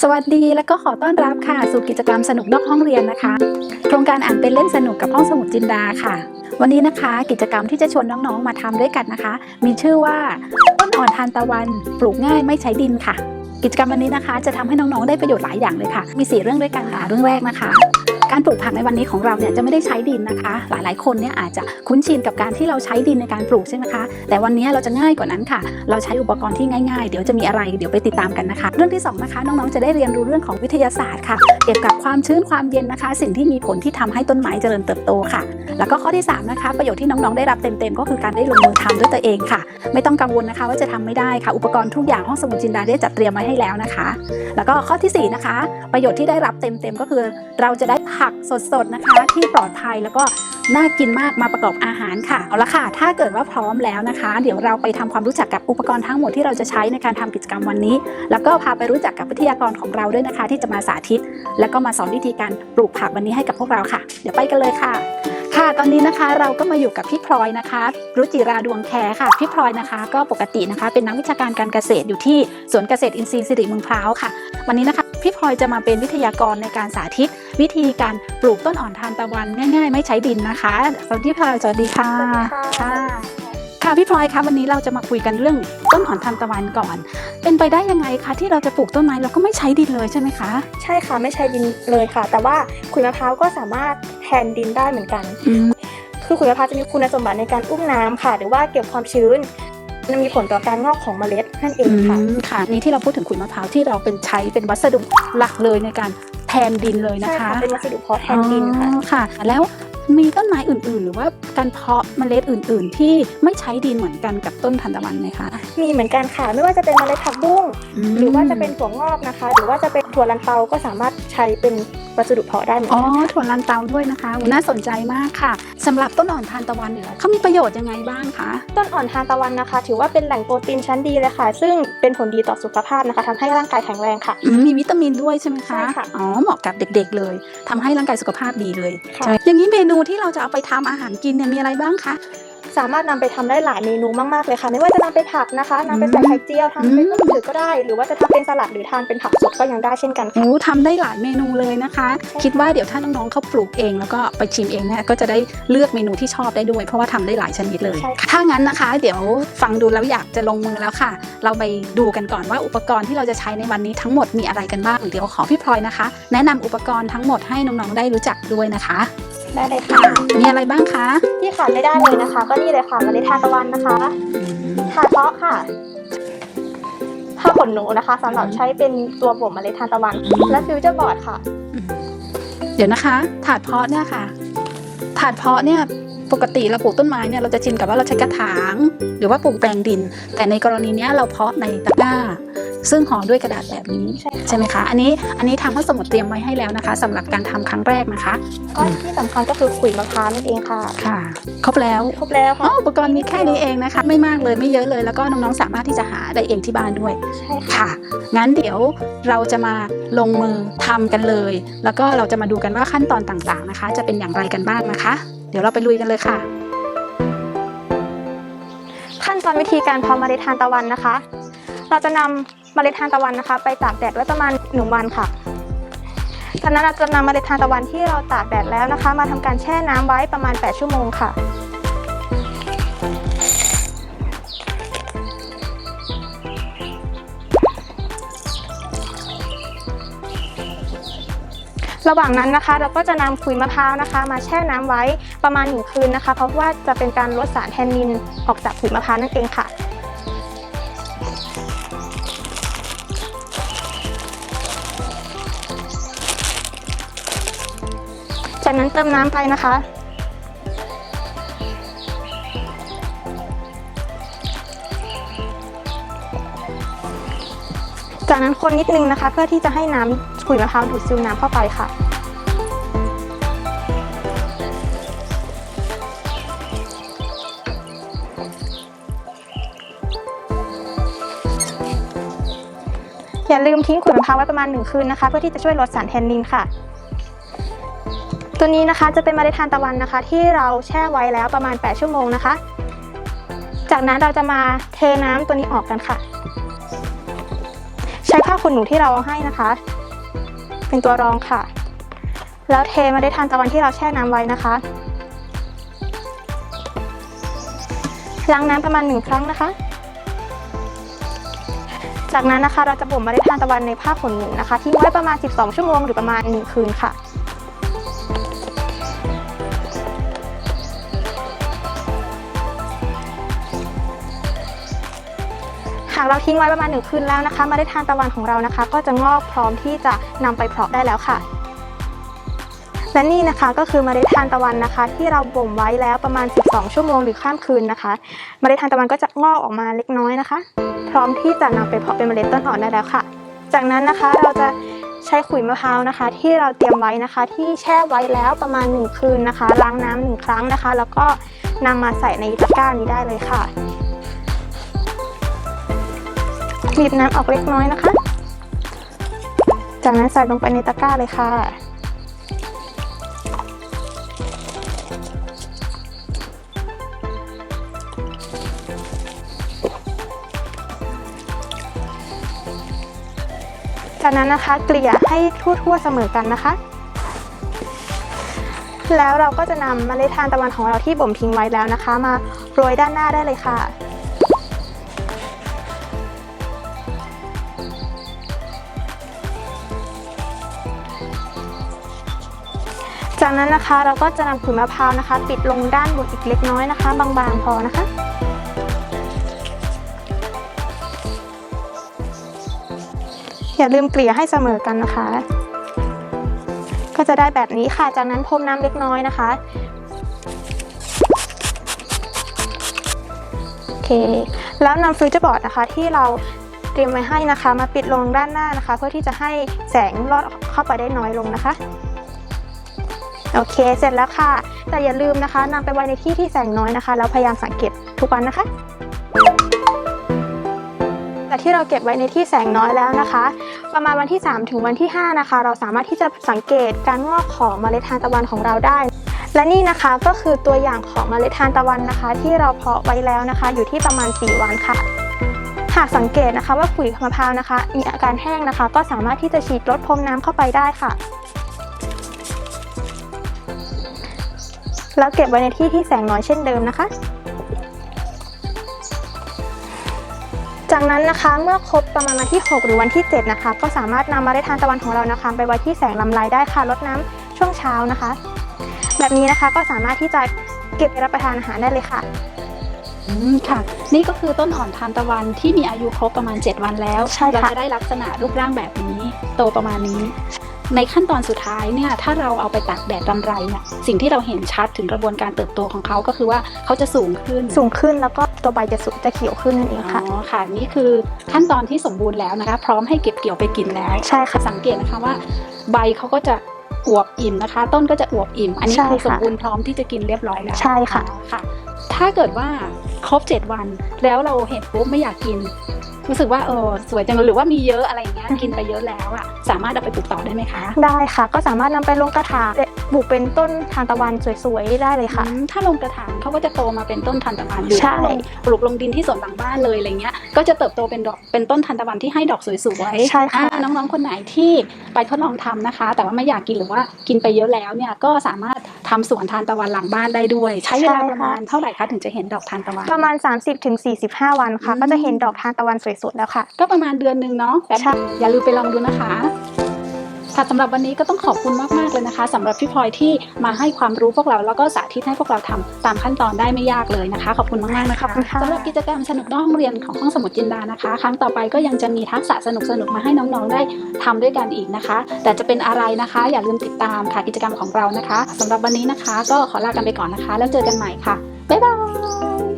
สวัสดีและก็ขอต้อนรับค่ะ สู่กิจกรรมสนุกนอกห้องเรียนนะคะ โครงการอ่านเป็นเล่นสนุกกับห้องสมุดจินดาค่ะ วันนี้นะคะกิจกรรมที่จะชวนน้องๆมาทำด้วยกันนะคะ มีชื่อว่าต้นอ่อนทานตะวันปลูกง่ายไม่ใช้ดินค่ะ กิจกรรมวันนี้นะคะ จะทำให้น้องๆได้ประโยชน์หลายอย่างเลยค่ะ มีสี่เรื่องด้วยกันค่ะเรื่องแรกนะคะ การปลูกผักในวันนี้ของเราเนี่ยจะไม่ได้ใช้ดินนะคะ หลายๆ คนเนี่ยอาจจะคุ้นชินกับการที่เราใช้ดินในการปลูกใช่ไหมคะ แต่วันนี้เราจะง่ายกว่านั้นค่ะ เราใช้อุปกรณ์ที่ง่ายๆ เดี๋ยวจะมีอะไรเดี๋ยวไปติดตามกันนะคะ เรื่องที่สองนะคะ น้องๆจะได้เรียนรู้เรื่องของวิทยาศาสตร์ค่ะ เกี่ยวกับความชื้นความเย็นนะคะ สิ่งที่มีผลที่ทำให้ต้นไม้เจริญเติบโตค่ะ แล้วก็ข้อที่สามนะคะประโยชน์ที่น้องๆได้รับเต็มๆก็คือการได้ลงมือทำด้วยตัวเองค่ะ ไม่ต้องกังวลนะคะ ว่าจะทำไม่ได้ค่ะ อุปกรณ์ทุกอย่างห้องสมุดจินดาได้จัดเตรียมไว้ให้แล้วนะคะ แล้วก็ข้อที่4นะคะประโยชน์ที่ได้รับเต็มๆก็คือเราจะได้ผกสดๆนะคะ ที่ปลอดภัยแล้วก็น่ากินมากมาประกอบอาหารค่ะเอาละค่ะ ถ้าเกิดว่าพร้อมแล้วนะคะ เดี๋ยวเราไปทำความรู้จักกับอุปกรณ์ทั้งหมดที่เราจะใช้ในการทำกิจกรรมวันนี้ แล้วก็พาไปรู้จักกับวิทยากรของเราด้วยนะคะ ที่จะมาสาธิต แล้วก็มาสอนวิธีการปลูกผักวันนี้ให้กับพวกเราค่ะ เดี๋ยวไปกันเลยค่ะค่ะตอนนี้นะคะเราก็มาอยู่กับพี่พลอยนะคะ รุจิราดวงแคค่ะ พี่พลอยนะคะ ก็ปกตินะคะ เป็นนักวิชาการการเกษตรอยู่ที่สวนเกษตรอินทรีย์สิริเมืองพร้าวค่ะ วันนี้นะคะ พี่พลอยจะมาเป็นวิทยากรในการสาธิต วิธีการปลูกต้นอ่อนทานตะวันง่าย ๆ ไม่ใช้ดินนะคะสวัสดีพี่พลอยสวัสดีค่ะสวัสดีค่ะค่ะพี่พลอยคะวันนี้เราจะมาคุยกันเรื่องต้นอ่อนทานตะวันก่อน เป็นไปได้ยังไงคะที่เราจะปลูกต้นไม้เราก็ไม่ใช้ดินเลยใช่ไหมคะใช่ค่ะไม่ใช่ดินเลยค่ะ แต่ว่าขุยมะพร้าวก็สามารถแทนดินได้เหมือนกันอืมคือขุยมะพร้าวจะมีคุณสมบัติในการอุ้มน้ำค่ะ หรือว่าเก็บความชื้น มันมีผลต่อการงอกของเมล็ดนั่นเองค่ะอืมค่ะนี่ที่เราพูดถึงขุยมะพร้าวที่เราเป็นใช้เป็นวัสดุหลักเลยในการแทนดินเลยนะใช่คะค่ะเป็นวัสดุเพาะแทนดินค่ะอ๋อค่ะ แล้วมีต้นไม้อื่นๆ หรือว่าการเพาะเมล็ดอื่น ๆ ที่ไม่ใช้ดินเหมือนกันกับต้นทานตะวันไหมคะมีเหมือนกันค่ะไม่ว่าจะเป็นเมล็ดผักบุ้งหรือว่าจะเป็นถั่วงอกนะคะ หรือว่าจะเป็นถั่วลันเตาก็สามารถใช้เป็น วัสดุเพาะได้เหมือนอ๋อกันถั่วลันเตาด้วยนะคะน่าสนใจมากค่ะสำหรับต้นอ่อนทานตะวันเนี่ยเขามีประโยชน์ยังไงบ้างคะ ต้นอ่อนทานตะวันนะคะ ถือว่าเป็นแหล่งโปรตีนชั้นดีเลยค่ะ ซึ่งเป็นผลดีต่อสุขภาพนะคะทำให้ร่างกายแข็งแรงค่ะ อืมมีวิตามินด้วยใช่ไหมคะ ใช่ค่ะ อ๋อ เหมาะกับเด็กๆเลย ทำให้ร่างกายสุขภาพดีเลย ค่ะใช่อย่างนี้เมนูที่เราจะเอาไปทำอาหารกินเนี่ยมีอะไรบ้างคะ สามารถนำไปทำได้หลายเมนูมากๆเลยค่ะ ไม่ว่าจะนำไปผัดนะคะนำไปใส่ไข่เจียวทำเป็นต้มจืดก็ได้ หรือว่าจะทำเป็นสลัดหรือทานเป็นผักสดก็ยังได้เช่นกันค่ะโอ้ทำได้หลายเมนูเลยนะคะ คิดว่าเดี๋ยวถ้าน้องๆเขาปลูกเอง แล้วก็ไปชิมเองเนี่ยก็จะได้เลือกเมนูที่ชอบได้ด้วย เพราะว่าทำได้หลายชนิดเลยใช่ค่ะถ้างั้นนะคะ เดี๋ยวฟังดูแล้วอยากจะลงมือแล้วค่ะ เราไปดูกันก่อนว่าอุปกรณ์ที่เราจะใช้ในวันนี้ทั้งหมดมีอะไรกันบ้างเดี๋ยวขอพี่พลอยนะคะ แนะนำอุปกรณ์ทั้งหมดให้น้องๆได้รู้จักด้วยนะคะ ได้เลยค่ะ มีอะไรบ้างคะ ที่ขาดไม่ได้เลยนะคะ ก็นี่เลยค่ะเมล็ดทานตะวันนะคะทานเพาะค่ะผ้าขนหนูนะคะสำหรับใช้เป็นตัวบ่มเมล็ดทานตะวัน และฟิวเจอร์บอร์ดค่ะ เดี๋ยวนะคะ ถาดเพาะเนี่ยค่ะ ถาดเพาะเนี่ยปกติเราปลูกต้นไม้เนี่ยเราจะชินกับว่าเราใช้กระถาง หรือว่าปลูกแปลงดิน แต่ในกรณีเนี้ยเราเพาะในตะกร้า ซึ่งห่อด้วยกระดาษแบบนี้ใช่ค่ะใช่ไหมคะ อันนี้อันนี้ทางห้องสมุดเตรียมไว้ให้แล้วนะคะสำหรับการทำครั้งแรกนะคะก็ที่สำคัญก็คือขุยมะพร้าวนั่นเองค่ะค่ะ ครบแล้วครบแล้วอ๋อค่ะอุปกรณ์มีแค่นี้เองนะคะ ไม่มากเลยไม่เยอะเลยแล้วก็น้องๆสามารถที่จะหาได้เองที่บ้านด้วยใช่ค่ะค่ะงั้นเดี๋ยวเราจะมาลงมือทำกันเลย แล้วก็เราจะมาดูกันว่าขั้นตอนต่างๆนะคะ จะเป็นอย่างไรกันบ้างนะคะ เดี๋ยวเราไปลุยกันเลยค่ะ ขั้นตอนวิธีการเพาะเมล็ดทานตะวันนะคะ เราจะนำ เมล็ดทานตะวันนะคะ ไปตากแดดไว้ประมาณหนึ่งวันค่ะจากนั้นเราจะนำเมล็ดทานตะวันที่เราตากแดดแล้วนะคะ มาทำการแช่น้ำไว้ประมาณ 8 ชั่วโมงค่ะ ระหว่างนั้นนะคะ เราก็จะนำขุยมะพร้าวนะคะ มาแช่น้ำไว้ประมาณหนึ่งคืนนะคะ เพราะว่าจะเป็นการลดสารแทนนินออกจากขุยมะพร้าวนั่นเองค่ะั้นเติมน้ำไปนะคะ จากนั้นคนนิดนึงนะคะ เพื่อที่จะให้น้ำขุยมะพร้าวดูดซึมน้ำเข้าไปค่ะอย่าลืมทิ้งขุยมะพร้าวไว้ประมาณหนึ่งคืนนะคะ เพื่อที่จะช่วยลดสารแทนนินค่ะ ตัวนี้นะคะจะเป็นเมล็ดทานตะวันนะคะ ที่เราแช่ไว้แล้วประมาณ 8 ชั่วโมงนะคะ จากนั้นเราจะมาเทน้ำตัวนี้ออกกันค่ะเชช้ผ้าขนหนูที่เราให้นะคะ เป็นตัวรองค่ะ แล้วเทเมาได้ทานตะวันที่เราแช่น้ำไว้นะคะล้างน้ำประมาณหนึ่งครั้งนะคะ จากนั้นนะคะเราจะบ่มเมล็ดทานตะวันในผ้าขนหนูนะคะทิ้งไว้ประมาณ 12 ชั่วโมงหรือประมาณ1คืนค่ะากเราทิ้งไว้ประมาณหนึ่งคืนแล้วนะคะเมล็ดทานตะวันของเรานะคะ ก็จะงอกพร้อมที่จะนำไปเพาะได้แล้วค่ะ และนี่นะคะก็คือเมล็ดทานตะวันนะคะ ที่เราบ่มไว้แล้วประมาณ 12 ชั่วโมงหรือข้ามคืนนะคะเมล็ดทานตะวันก็จะงอกออกมาเล็กน้อยนะคะ พร้อมที่จะนำไปเพาะเป็นเมล็ดต้นอ่อนได้แล้วค่ะ จากนั้นนะคะเราจะใช้ขุยมะพร้าวนะคะ ที่เราเตรียมไว้นะคะ ที่แช่ไว้แล้วประมาณ 1 คืนนะคะ ล้างน้ำหนึ่งครั้งนะคะ แล้วก็นำมาใส่ในตะกร้านี้ได้เลยค่ะ บีบน้ำออกเล็กน้อยนะคะ จากนั้นใส่ลงไปในตะกร้าเลยค่ะ จากนั้นนะคะเกลี่ยให้ทั่วๆเสมอกันนะคะ แล้วเราก็จะนำเมล็ดทานตะวันของเราที่บ่มทิ้งไว้แล้วนะคะ มาโรยด้านหน้าได้เลยค่ะ จากนั้นนะคะเราก็จะนำขุยมะพร้าวนะคะ ปิดลงด้านบนอีกเล็กน้อยนะคะ บางๆพอนะคะ อย่าลืมเกลี่ยให้เสมอกันนะคะ ก็จะได้แบบนี้ค่ะ จากนั้นพรมน้ำเล็กน้อยนะคะโอเค แล้วนำฟิวเจอร์บอร์ดนะคะที่เราเตรียมไว้ให้นะคะ มาปิดลงด้านหน้านะคะ เพื่อที่จะให้แสงลอดเข้าไปได้น้อยลงนะคะ โอเค เสร็จแล้วค่ะ แต่อย่าลืมนะคะนำไปไว้ในที่ที่แสงน้อยนะคะ แล้วพยายามสังเกตทุกวันนะคะแต่ที่เราเก็บไว้ในที่แสงน้อยแล้วนะคะ ประมาณวันที่ 3 ถึงวันที่ 5 นะคะ เราสามารถที่จะสังเกตการงอกของเมล็ดทานตะวันของเราได้ และนี่นะคะก็คือตัวอย่างของเมล็ดทานตะวันนะคะ ที่เราเพาะไว้แล้วนะคะ อยู่ที่ประมาณ 4 วันค่ะ หากสังเกตนะคะว่าขุยมะพร้าวนะคะ มีอาการแห้งนะคะ ก็สามารถที่จะฉีดลดพรมน้ำเข้าไปได้ค่ะ แล้วเก็บไว้ในที่ที่แสงน้อยเช่นเดิมนะคะ จากนั้นนะคะเมื่อครบประมาณวันที่ 6 หรือวันที่ 7 นะคะ ก็สามารถนำเมาได้ทานตะวันของเรานะคะ ไปไว้ที่แสงลำไรได้ค่ะลดน้ำช่วงเช้านะคะ แบบนี้นะคะก็สามารถที่จะเก็บไปรับประทานอาหารได้เลยค่ะอืมค่ะ นี่ก็คือต้นอ่อนทานตะวันที่มีอายุครบประมาณ 7 วันแล้วใช่ค่ะเราจะได้ลักษณะรูปร่างแบบนี้ โตประมาณนี้ ในขั้นตอนสุดท้ายเนี่ยถ้าเราเอาไปตากแดดรำไรเนี่ยสิ่งที่เราเห็นชัดถึงกระบวนการเติบโตของเขาก็คือว่าเขาจะสูงขึ้นสูงขึ้นแล้วก็ตัวใบจะสุกจะเขียวขึ้นนั่นเองค่ะอ๋อค่ะ นี่คือขั้นตอนที่สมบูรณ์แล้วนะคะ พร้อมให้เก็บเกี่ยวไปกินแล้วใช่ค่ะสังเกตนะคะว่า ใบเขาก็จะอวบอิ่มนะคะ ต้นก็จะอวบอิ่ม อันนี้ใช่คือสมค่ะบูรณ์พร้อมที่จะกินเรียบร้อยแล้วใช่ค่ะอ๋อค่ะ ถ้าเกิดว่าครบ 7 วันแล้วเราเห็นปุ๊บไม่อยากกิน รู้สึกว่าเออสวยจังเลยหรือว่ามีเยอะอะไรเงี้ยกินไปเยอะแล้วอะสามารถเอาไปปลูกต่อได้ไหมคะ ได้ค่ะ ก็สามารถนำไปลงกระถาง ปลูกเป็นต้นทานตะวันสวยๆได้เลยค่ะ อืมถ้าลงกระถางเขาก็จะโตมาเป็นต้นทานตะวันหรือใช่ ถ้าลงปลูกลงดินที่สวนหลังบ้านเลยอะไรเงี้ย ก็จะเติบโตเป็นดอกเป็นต้นทานตะวันที่ให้ดอกสวยๆใช่ค่ะ อ่าน้องๆ คนไหนที่ไปทดลองทำนะคะ แต่ว่าไม่อยากกินหรือว่ากินไปเยอะแล้วเนี่ยก็สามารถทำสวนทานตะวันหลังบ้านได้ด้วย ใช้เวลาประมาณเท่าไหร่คะถึงจะเห็นดอกทานตะวัน ประมาณ 30-45 วันค่ะ อืม ก็จะเห็นดอกทานตะวันสวยๆแล้วค่ะ ก็ประมาณเดือนหนึ่งเนาะแป๊บใช่เดียวอย่าลืมไปลองดูนะคะ ค่ะสำหรับวันนี้ก็ต้องขอบคุณมากๆเลยนะคะสำหรับพี่พลอยที่มาให้ความรู้พวกเราแล้วก็สาธิตให้พวกเราทำตามขั้นตอนได้ไม่ยากเลยนะคะ ขอบคุณมากๆนะคะขอบคุณค่ะสำหรับกิจกรรมสนุกนอกห้องเรียนของห้องสมุดจินดานะคะ ครั้งต่อไปก็ยังจะมีทักษะสนุกๆมาให้น้องๆได้ทำด้วยกันอีกนะคะ แต่จะเป็นอะไรนะคะ อย่าลืมติดตามค่ะกิจกรรมของเรานะคะสำหรับวันนี้นะคะ ก็ขอลากันไปก่อนนะคะ แล้วเจอกันใหม่ค่ะบ๊ายบาย